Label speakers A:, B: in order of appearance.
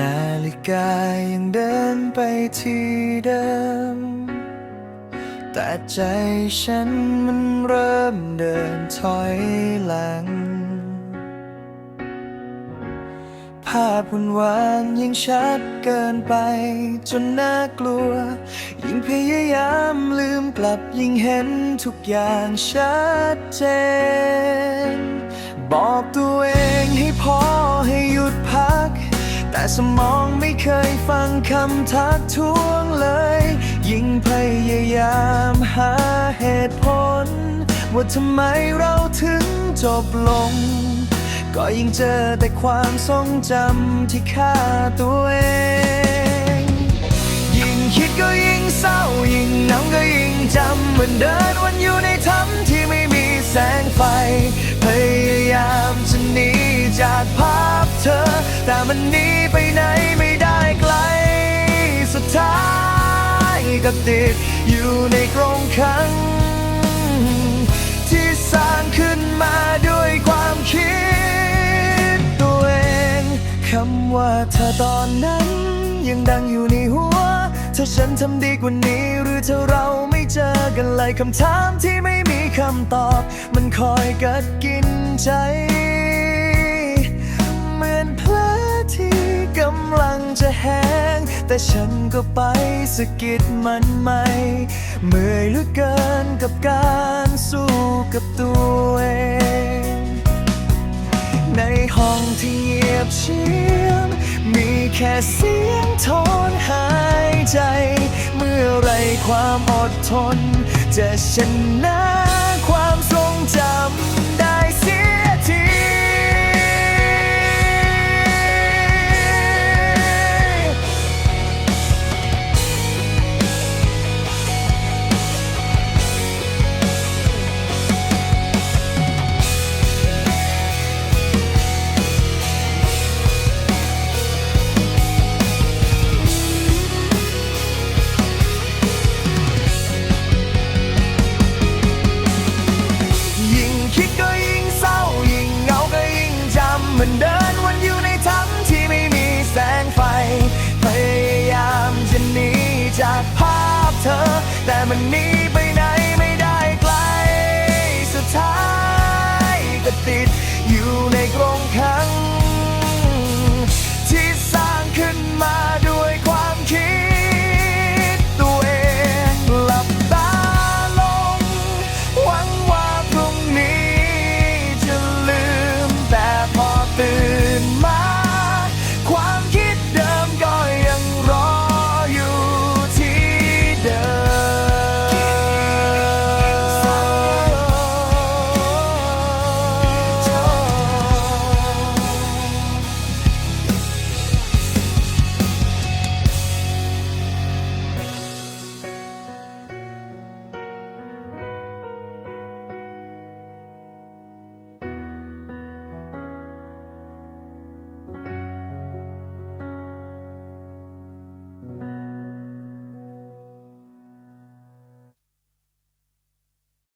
A: นาฬิกายังเดินไปที่เดิม แต่ใจฉันมันเริ่มเดินถอยหลัง ภาพวันวานยิ่งชัดเกินไป จนน่ากลัว ยิ่งพยายามลืมกลับยิ่งเห็นทุกอย่างชัดเจน บอกตัวเองให้พอให้หยุดพัก แต่สมองไม่เคยฟังคำทักท้วงเลย ยิ่งพยายามหาเหตุผล ว่าทำไมเราถึงจบลง ก็ยิ่งเจอแต่ความทรงจำที่ฆ่าตัวเอง ยิ่งคิดก็ยิ่งเศร้า ยิ่งนังก็ยิ่งจำเหมือนเดินวันอยู่ในถ้ำที่ไม่มีแสงไฟ พยายามจะหนีจากภาพ แต่มันหนีไปไหนไม่ได้ไกล สุดท้ายก็ติดอยู่ในกรงขัง ที่สร้างขึ้นมาด้วยความคิดตัวเองคำว่าเธอตอนนั้น ยังดังอยู่ในหัว ถ้าฉันทำดีกว่านี้หรือถ้าเราไม่เจอกันเลยคำถามที่ไม่มีคำตอบ มันคอยกัดกินใจ แต่ฉันก็ไปสะกิดมันไม่เมื่อยเหลือเกินกับการสู้กับตัวเอง ในห้องที่เงียบเชียบมีแค่เสียงโทนหายใจ เมื่อไรความอดทน จะชนะความทรงจำ มันหนีไปไหนไม่ได้ไกล สุดท้ายก็ติดอยู่ในกรงขัง